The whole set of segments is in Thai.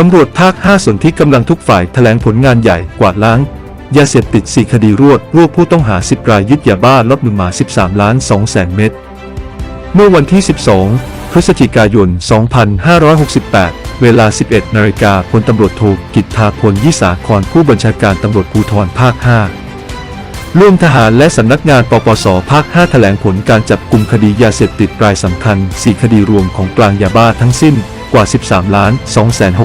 ตำรวจภาค 5 ส่วนที่กำลังทุกฝ่ายแถลงผลงานใหญ่กวาดล้าง ยาเสพติด 4 คดีรวด รวบผู้ต้องหา 10 รายยึดยาบ้าลดมือหมา 13 ล้าน2แสนเม็ด เมื่อวันที่ 12 พฤศจิกายน 2568 เวลา 11 นาฬิกาพลตำรวจโทกิตทาพลยิสาครผู้บัญชาการตำรวจภูธรภาค 5ร่วมทหารและสำนักงานปปส ภาค 5 แถลงผลการจับกลุ่มคดียาเสพติดรายสำคัญ 4 คดีรวมของกลางยาบ้าทั้งสิ้น กว่า 13ล้าน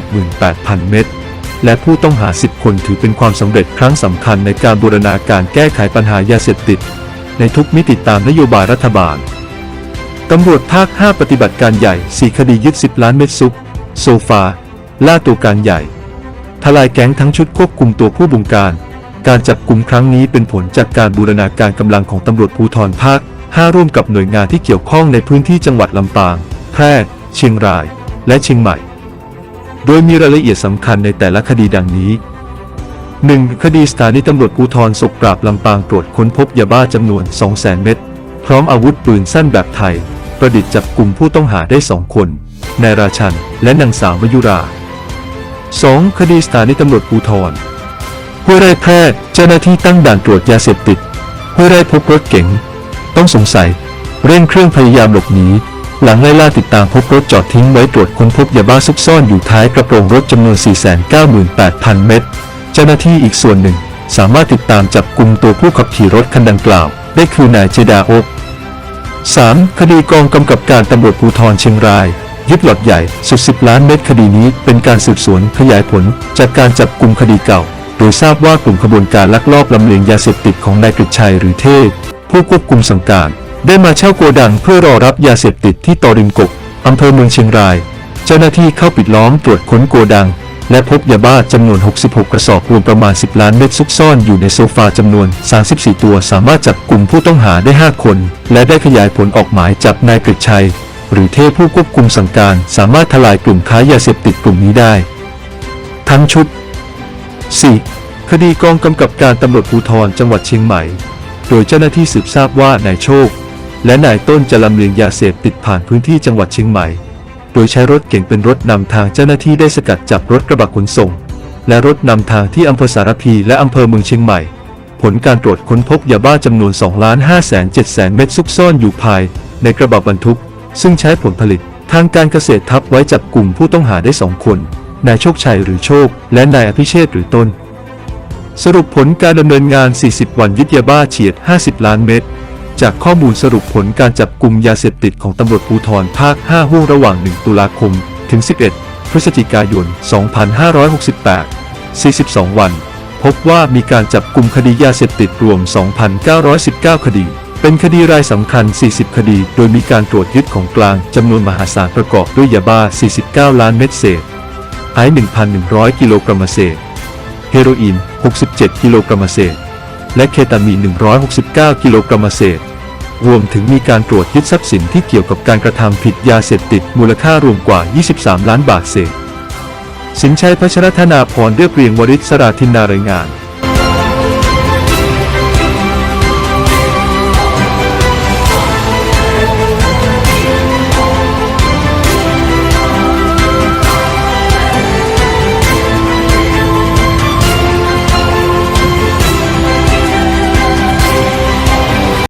268,000 เม็ดและผู้ต้องหา 10 คนถือเป็นความสำเร็จครั้งสำคัญในการบูรณาการแก้ไขปัญหายาเสพติด ในทุกมิติตามนโยบายรัฐบาลตำรวจภาค 5 ปฏิบัติการใหญ่ 4 คดียึด 10 ล้านเม็ดซุป โซฟา ล่าตัวการใหญ่ ทลายแก๊งทั้งชุดควบคุมตัวผู้บงการ การจับกลุ่มครั้งนี้เป็นผลจากการบูรณาการกำลังของตำรวจภูธรภาค 5 ร่วมกับหน่วยงานที่เกี่ยวข้องในพื้นที่จังหวัดลำปาง แพร่ เชียงราย และเชียงใหม่ โดยมีรายละเอียดสำคัญในแต่ละคดีดังนี้ 1. คดีสถานีตำรวจภูธรศกปราบลำปางตรวจค้นพบยาบ้าจำนวน 200,000 เม็ดพร้อมอาวุธปืนสั้นแบบไทย ประดิษฐ์จับกลุ่มผู้ต้องหาได้สองคน นายราชัน และนางสาวมยุรา 2. คดีสถานีตำรวจภูธรห้วยไร่แพร่เจ้าหน้าที่ตั้งด่านตรวจยาเสพติดห้วยไร่พบรถเก๋งต้องสงสัย เร่งเครื่องพยายามหลบหนี หลังไล่ล่าติดตามพบรถจอดทิ้งไว้ตรวจค้นพบยาบ้าซุกซ่อนอยู่ท้ายกระโปรงรถจำนวน 498,000 เม็ด เจ้าหน้าที่อีกส่วนหนึ่ง สามารถติดตามจับกลุ่มตัวผู้ขับขี่รถคันดังกล่าว ได้คือนายเจดาโอก 3. คดีกองกำกับการตำรวจภูธรเชียงราย ยึดหลอดใหญ่สุด 10 ล้านเม็ดคดีนี้เป็นการสืบสวนขยายผล จากการจับกลุ่มคดีเก่า โดยทราบว่ากลุ่มขบวนการลักลอบลำเลียงยาเสพติดของนายกฤษชัยหรือเทพผู้ควบคุมสังการ ได้มาเช่าโกดังเพื่อรอรับยาเสพติดที่ตอริมกกอำเภอเมืองเชียงราย เจ้าหน้าที่เข้าปิดล้อมตรวจค้นโกดัง และพบยาบ้าจำนวน 66 กระสอบรวมประมาณ 10 ล้านเม็ดซุกซ่อนอยู่ในโซฟาจำนวน 34 ตัวสามารถจับกลุ่มผู้ต้องหาได้ 5 คน และได้ขยายผลออกหมายจับนายกฤษชัย หรือเทพผู้ควบคุมสั่งการ สามารถทลายกลุ่มค้ายาเสพติดกลุ่มนี้ได้ ทั้งชุด 4. คดีกองกำกับการตำรวจภูธรจังหวัดเชียงใหม่ โดยเจ้าหน้าที่สืบทราบว่านายโชค และนายต้นจะลำเลียงยาเสพติดผ่านพื้นที่จังหวัดเชียงใหม่ โดยใช้รถเก่งเป็นรถนำทางเจ้าหน้าที่ได้สกัดจับรถกระบะขนส่ง และรถนำทางที่อำเภอสารพีและอำเภอเมืองเชียงใหม่ ผลการตรวจค้นพบยาบ้าจำนวน2ล้าน5แสน7แสนเม็ดซุกซ่อนอยู่ภาย ในกระบะบรรทุก ซึ่งใช้ผลผลิต ทางการเกษตรทับไว้จับกลุ่มผู้ต้องหาได้สองคน นายโชคชัยหรือโชค และนายอภิเชษฐ์หรือต้น สรุปผลการดำเนินงาน 40 วันยึดยาบ้าเฉียด 50 ล้านเม็ด จากข้อมูลสรุปผลการจับกลุ่มยาเสพติดของตำรวจภูธรภาค 5 ห่วงระหว่าง 1 ตุลาคม ถึง 11 พฤศจิกายน 2568 42 วัน พบว่ามีการจับกลุ่มคดียาเสพติดรวม 2,919 คดี เป็นคดีรายสำคัญ 40 คดี โดยมีการตรวจยึดของกลางจำนวนมหาศาลประกอบด้วยยาบ้า 49 ล้านเม็ดเศษไอซ์1,100 กิโลกรัมเศษ เฮโรอีน 67 กิโลกรัมเศษ และเคตามีน169 กิโลกรัมเศษ รวมถึงมีการตรวจยึดทรัพย์สินที่เกี่ยวกับการกระทำผิดยาเสพติดมูลค่ารวมกว่า 23 ล้านบาทเศษ สินชัยพัชรธนาพรเรียบเรียงวริศราธินนารายงาน